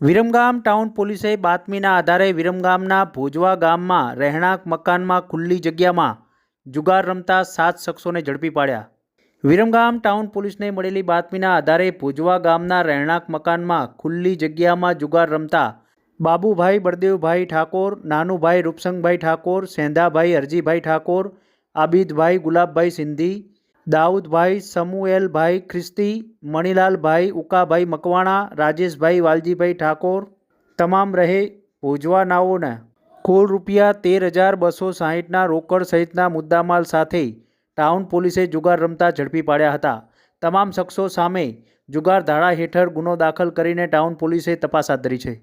Viramgam town પોલીસે બાતમીના આધારે વિરમગામના ભોજવા ગામમાં રહેણાંક મકાનમાં ખુલ્લી જગ્યામાં જુગાર રમતા સાત શખ્સોને ઝડપી પાડ્યા. વિરમગામ ટાઉન પોલીસને મળેલી બાતમીના આધારે ભોજવા ગામના રહેણાંક મકાનમાં ખુલ્લી જગ્યામાં જુગાર રમતા બાબુભાઈ બળદેવભાઈ ઠાકોર, નાનુભાઈ રૂપસંગભાઈ ઠાકોર, સેંધાભાઈ અરજીભાઈ ઠાકોર, આબિદભાઈ ગુલાબભાઈ સિંધી દાઉદભાઈ, સમુએલભાઈ, ખ્રિસ્તી, મણિલાલભાઈ, ઉકાભાઈ, મકવાણા, રાજેશભાઈ, વાલજીભાઈ ઠાકોર, તમામ રહે ભોજવાનાઓને. કુલ રૂપિયા તેર હજાર બસો સાહીઠના રોકડ સહિતના મુદ્દામાલ સાથે ટાઉન પોલીસે જુગાર રમતા ઝડપી પાડ્યા હતા. તમામ શખ્સો સામે જુગાર ધારા હેઠળ ગુનો દાખલ કરીને ટાઉન પોલીસે તપાસ હાથ ધરી છે.